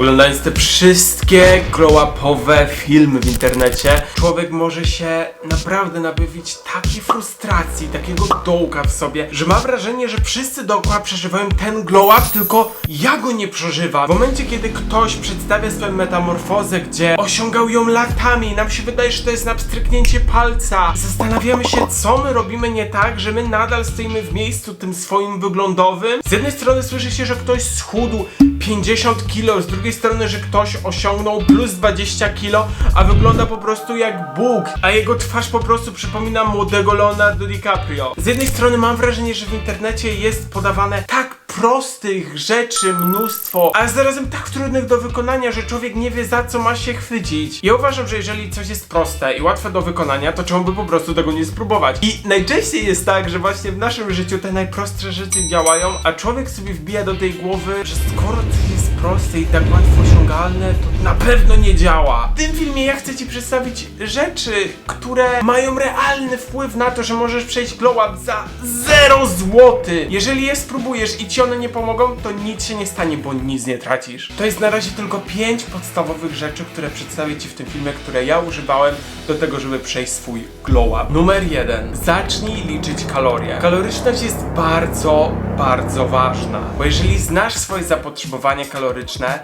Oglądając te wszystkie glow-upowe filmy w internecie, człowiek może się naprawdę nabawić takiej frustracji, takiego dołka w sobie, że ma wrażenie, że wszyscy dookoła przeżywają ten glow-up, tylko ja go nie przeżywam. W momencie, kiedy ktoś przedstawia swoją metamorfozę, gdzie osiągał ją latami, nam się wydaje, że to jest na pstryknięcie palca, zastanawiamy się, co my robimy nie tak, że my nadal stoimy w miejscu tym swoim wyglądowym. Z jednej strony słyszy się, że ktoś schudł 50 kilo, z drugiej strony, że ktoś osiągnął plus 20 kilo, a wygląda po prostu jak Bóg, a jego twarz po prostu przypomina młodego Leonardo DiCaprio. Z jednej strony mam wrażenie, że w internecie jest podawane tak prostych rzeczy mnóstwo, a zarazem tak trudnych do wykonania, że człowiek nie wie za co ma się chwycić. Ja uważam, że jeżeli coś jest proste i łatwe do wykonania, to czemu by po prostu tego nie spróbować? I najczęściej jest tak, że właśnie w naszym życiu te najprostsze rzeczy działają, a człowiek sobie wbija do tej głowy, że skoro to jest proste i tak łatwo osiągalne, to na pewno nie działa. W tym filmie ja chcę ci przedstawić rzeczy, które mają realny wpływ na to, że możesz przejść glow up za 0 złoty. Jeżeli je spróbujesz i ci one nie pomogą, to nic się nie stanie, bo nic nie tracisz. To jest na razie tylko 5 podstawowych rzeczy, które przedstawię ci w tym filmie, które ja używałem do tego, żeby przejść swój glow up. Numer 1. Zacznij liczyć kalorie. Kaloryczność jest bardzo, bardzo ważna, bo jeżeli znasz swoje zapotrzebowanie kaloryczne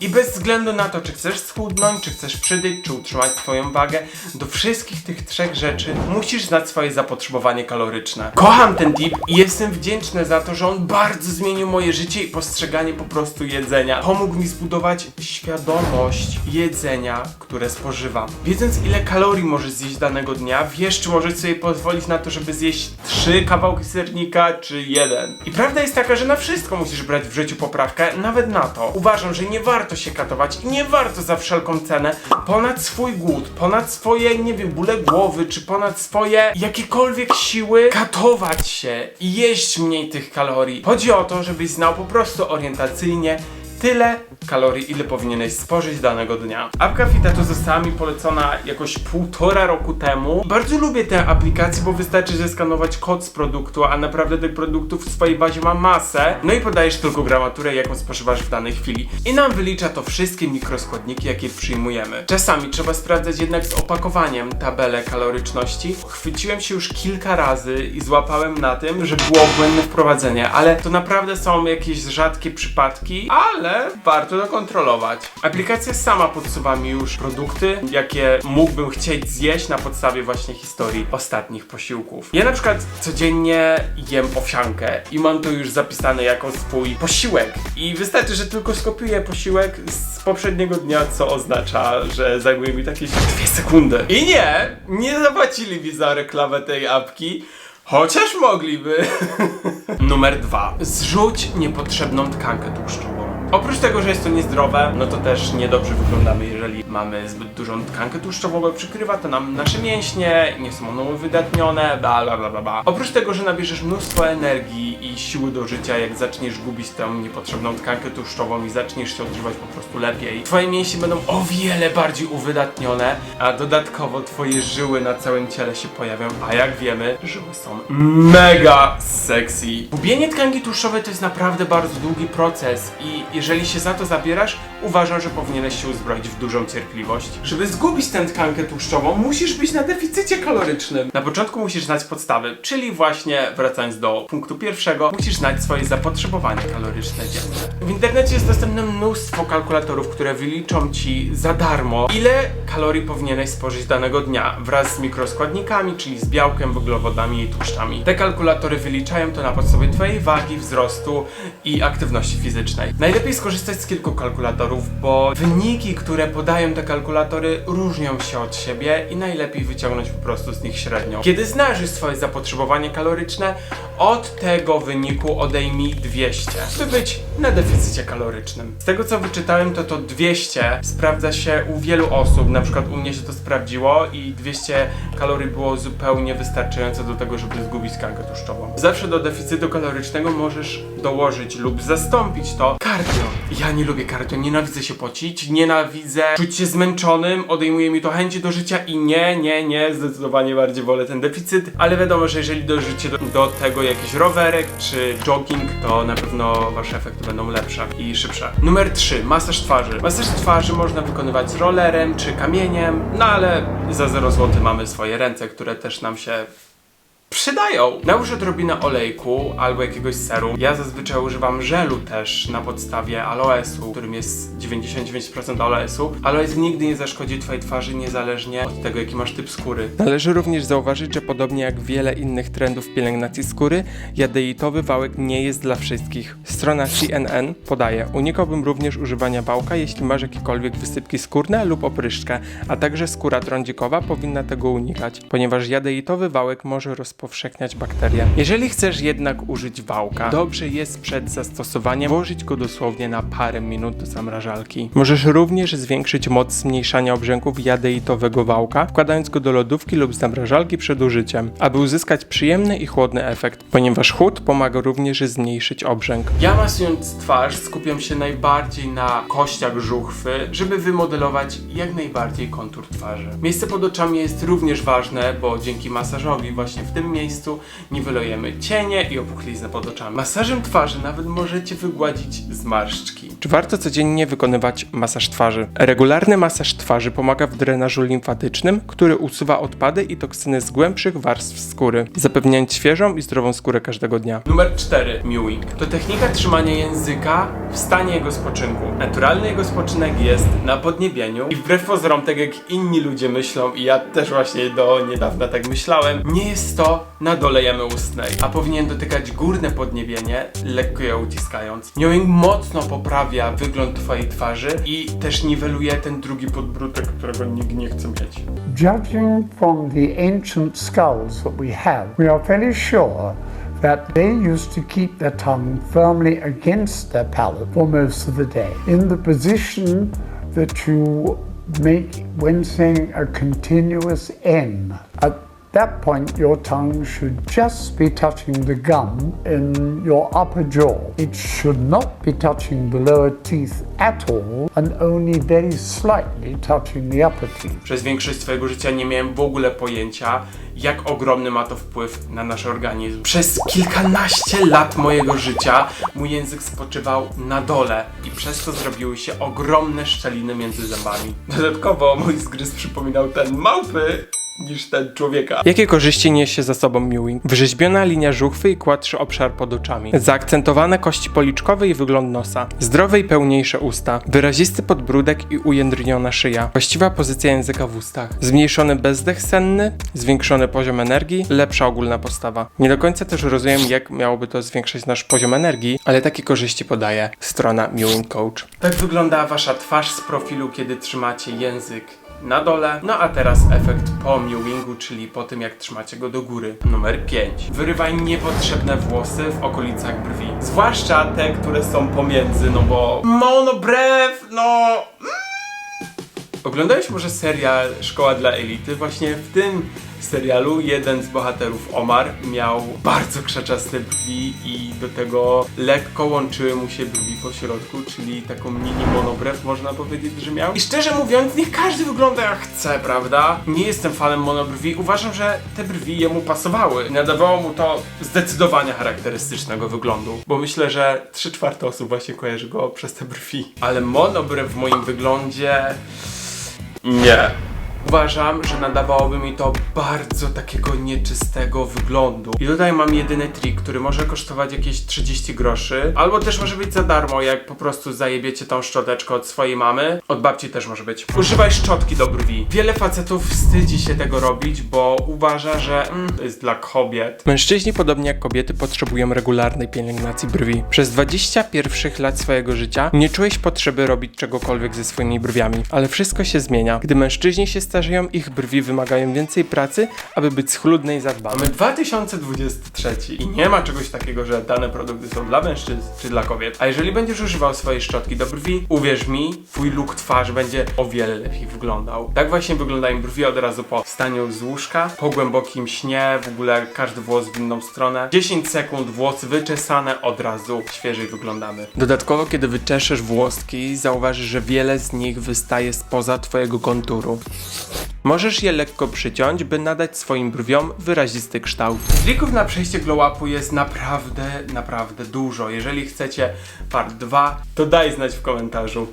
i bez względu na to, czy chcesz schudnąć, czy chcesz przytyć, czy utrzymać swoją wagę, do wszystkich tych trzech rzeczy musisz znać swoje zapotrzebowanie kaloryczne. Kocham ten tip i jestem wdzięczny za to, że on bardzo zmienił moje życie i postrzeganie po prostu jedzenia. Pomógł mi zbudować świadomość jedzenia, które spożywam. Wiedząc ile kalorii możesz zjeść danego dnia, wiesz czy możesz sobie pozwolić na to, żeby zjeść trzy kawałki sernika, czy jeden. I prawda jest taka, że na wszystko musisz brać w życiu poprawkę, nawet na to. Uważam, że nie warto się katować i nie warto za wszelką cenę ponad swój głód, ponad swoje, nie wiem, bóle głowy, czy ponad swoje jakiekolwiek siły katować się i jeść mniej tych kalorii. Chodzi o to, żebyś znał po prostu orientacyjnie tyle kalorii, ile powinieneś spożyć danego dnia. Apka Fitetu została mi polecona jakoś półtora roku temu. Bardzo lubię tę aplikację, bo wystarczy zeskanować kod z produktu, a naprawdę tych produktów w swojej bazie ma masę. No i podajesz tylko gramaturę, jaką spożywasz w danej chwili. I nam wylicza to wszystkie mikroskładniki, jakie przyjmujemy. Czasami trzeba sprawdzać jednak z opakowaniem tabelę kaloryczności. Chwyciłem się już kilka razy i złapałem na tym, że było błędne wprowadzenie, ale to naprawdę są jakieś rzadkie przypadki, ale warto to kontrolować. Aplikacja sama podsuwa mi już produkty, jakie mógłbym chcieć zjeść na podstawie właśnie historii ostatnich posiłków. Ja na przykład codziennie jem owsiankę i mam to już zapisane jako swój posiłek. I wystarczy, że tylko skopiuję posiłek z poprzedniego dnia, co oznacza, że zajmuje mi takie 2 sekundy. I nie, nie zapłacili mi za reklamę tej apki. Chociaż mogliby. Numer dwa. Zrzuć niepotrzebną tkankę tłuszczową. Oprócz tego, że jest to niezdrowe, no to też niedobrze wyglądamy, jeżeli mamy zbyt dużą tkankę tłuszczową, bo przykrywa to nam nasze mięśnie, nie są one wydatnione, bla bla bla bla. Oprócz tego, że nabierzesz mnóstwo energii i siły do życia, jak zaczniesz gubić tę niepotrzebną tkankę tłuszczową i zaczniesz się odżywać po prostu lepiej, twoje mięśnie będą o wiele bardziej uwydatnione, a dodatkowo twoje żyły na całym ciele się pojawią, a jak wiemy, żyły są mega sexy. Gubienie tkanki tłuszczowej to jest naprawdę bardzo długi proces i jeżeli się za to zabierasz, uważam, że powinieneś się uzbroić w dużą cierpliwość. Żeby zgubić tę tkankę tłuszczową, musisz być na deficycie kalorycznym. Na początku musisz znać podstawy, czyli właśnie wracając do punktu pierwszego, musisz znać swoje zapotrzebowanie kaloryczne dzienne. W internecie jest dostępne mnóstwo kalkulatorów, które wyliczą ci za darmo, ile kalorii powinieneś spożyć danego dnia wraz z mikroskładnikami, czyli z białkiem, węglowodami i tłuszczami. Te kalkulatory wyliczają to na podstawie twojej wagi, wzrostu i aktywności fizycznej. Najlepiej skorzystać z kilku kalkulatorów, bo wyniki, które podają te kalkulatory różnią się od siebie i najlepiej wyciągnąć po prostu z nich średnią. Kiedy znasz swoje zapotrzebowanie kaloryczne, od tego wyniku odejmij 200, by być na deficycie kalorycznym. Z tego co wyczytałem, to to 200 sprawdza się u wielu osób, na przykład u mnie się to sprawdziło i 200 kalorii było zupełnie wystarczające do tego, żeby zgubić tkankę tłuszczową. Zawsze do deficytu kalorycznego możesz dołożyć lub zastąpić to cardio. Ja nie lubię cardio, nienawidzę się pocić, nienawidzę czuć się zmęczonym, odejmuje mi to chęci do życia i nie, nie, nie, zdecydowanie bardziej wolę ten deficyt, ale wiadomo, że jeżeli dojrzycie do, do tego jakiś rowerek czy jogging, to na pewno wasze efekty będą lepsze i szybsze. Numer 3. Masaż twarzy. Masaż twarzy można wykonywać z rollerem czy kamieniem, no ale za 0 zł mamy swoje ręce, które też nam się przydają. Nałóż odrobinę olejku albo jakiegoś serum. Ja zazwyczaj używam żelu też na podstawie aloesu, którym jest 99% aloesu. Aloes nigdy nie zaszkodzi twojej twarzy niezależnie od tego jaki masz typ skóry. Należy również zauważyć, że podobnie jak wiele innych trendów pielęgnacji skóry, jadeitowy wałek nie jest dla wszystkich. Strona CNN podaje, unikałbym również używania wałka, jeśli masz jakiekolwiek wysypki skórne lub opryszczkę, a także skóra trądzikowa powinna tego unikać, ponieważ jadeitowy wałek może rozpowszechniać bakterie. Jeżeli chcesz jednak użyć wałka, dobrze jest przed zastosowaniem włożyć go dosłownie na parę minut do zamrażalki. Możesz również zwiększyć moc zmniejszania obrzęków jadeitowego wałka, wkładając go do lodówki lub zamrażalki przed użyciem, aby uzyskać przyjemny i chłodny efekt, ponieważ chłód pomaga również zmniejszyć obrzęk. Ja masując twarz skupiam się najbardziej na kościach żuchwy, żeby wymodelować jak najbardziej kontur twarzy. Miejsce pod oczami jest również ważne, bo dzięki masażowi właśnie w tym miejscu niwelujemy cienie i opuchlizny pod oczami. Masażem twarzy nawet możecie wygładzić zmarszczki. Czy warto codziennie wykonywać masaż twarzy? Regularny masaż twarzy pomaga w drenażu limfatycznym, który usuwa odpady i toksyny z głębszych warstw skóry, zapewniając świeżą i zdrową skórę każdego dnia. Numer 4. Mewing. To technika trzymania języka w stanie jego spoczynku. Naturalny jego spoczynek jest na podniebieniu i wbrew pozorom, tak jak inni ludzie myślą i ja też właśnie do niedawna tak myślałem, nie jest to na dole jamy ustnej, a powinien dotykać górne podniebienie, lekko je uciskając. Mewing mocno poprawia wygląd twojej twarzy i też niweluje ten drugi podbródek, którego nikt nie chce mieć. Judging from the ancient skulls that we have, we are fairly sure that they used to keep their tongue firmly against their palate for most of the day, in the position that you make when saying a continuous N. At that point, your tongue should just be touching the gum in your upper jaw. It should not be touching the lower teeth at all, and only very slightly touching the upper teeth. Przez większość swojego życia nie miałem w ogóle pojęcia, jak ogromny ma to wpływ na nasz organizm. Przez kilkanaście lat mojego życia mój język spoczywał na dole i przez to zrobiły się ogromne szczeliny między zębami. Dodatkowo mój zgryz przypominał ten małpy niż ten człowieka. Jakie korzyści niesie za sobą mewing? Wyrzeźbiona linia żuchwy i kładszy obszar pod oczami. Zaakcentowane kości policzkowe i wygląd nosa. Zdrowe i pełniejsze usta. Wyrazisty podbródek i ujędrniona szyja. Właściwa pozycja języka w ustach. Zmniejszony bezdech senny, zwiększony poziom energii, lepsza ogólna postawa. Nie do końca też rozumiem, jak miałoby to zwiększyć nasz poziom energii, ale takie korzyści podaje strona Mewing Coach. Tak wygląda wasza twarz z profilu, kiedy trzymacie język na dole. No a teraz efekt po mewingu, czyli po tym jak trzymacie go do góry. Numer 5. Wyrywaj niepotrzebne włosy w okolicach brwi. Zwłaszcza te, które są pomiędzy, no bo monobrew, no... Oglądałeś może serial Szkoła dla Elity? Właśnie w tym serialu jeden z bohaterów, Omar, miał bardzo krzaczaste brwi i do tego lekko łączyły mu się brwi po środku, czyli taką mini monobrew można powiedzieć, że miał. I szczerze mówiąc, niech każdy wygląda jak chce, prawda? Nie jestem fanem monobrwi, uważam, że te brwi jemu pasowały. Nadawało mu to zdecydowanie charakterystycznego wyglądu, bo myślę, że 3 czwarte osób właśnie kojarzy go przez te brwi. Ale monobrew w moim wyglądzie... Nie. Uważam, że nadawałoby mi to bardzo takiego nieczystego wyglądu. I tutaj mam jedyny trik, który może kosztować jakieś 30 groszy, albo też może być za darmo, jak po prostu zajebiecie tą szczoteczkę od swojej mamy. Od babci też może być. Używaj szczotki do brwi. Wiele facetów wstydzi się tego robić, bo uważa, że mm, to jest dla kobiet. Mężczyźni, podobnie jak kobiety, potrzebują regularnej pielęgnacji brwi. Przez 20 pierwszych lat swojego życia nie czułeś potrzeby robić czegokolwiek ze swoimi brwiami, ale wszystko się zmienia. Gdy mężczyźni się starzeją, ich brwi wymagają więcej pracy, aby być schludne i zadbane. Mamy 2023 i nie ma czegoś takiego, że dane produkty są dla mężczyzn czy dla kobiet. A jeżeli będziesz używał swojej szczotki do brwi, uwierz mi, twój look twarzy będzie o wiele lepiej wyglądał. Tak właśnie wyglądają brwi od razu po wstaniu z łóżka, po głębokim śnie, w ogóle każdy włos w inną stronę. 10 sekund, włosy wyczesane, od razu świeżej wyglądamy. Dodatkowo, kiedy wyczeszesz włoski, zauważysz, że wiele z nich wystaje spoza twojego konturu. Możesz je lekko przyciąć, by nadać swoim brwiom wyrazisty kształt. Trików na przejście glow upu jest naprawdę, naprawdę dużo. Jeżeli chcecie part 2, to daj znać w komentarzu.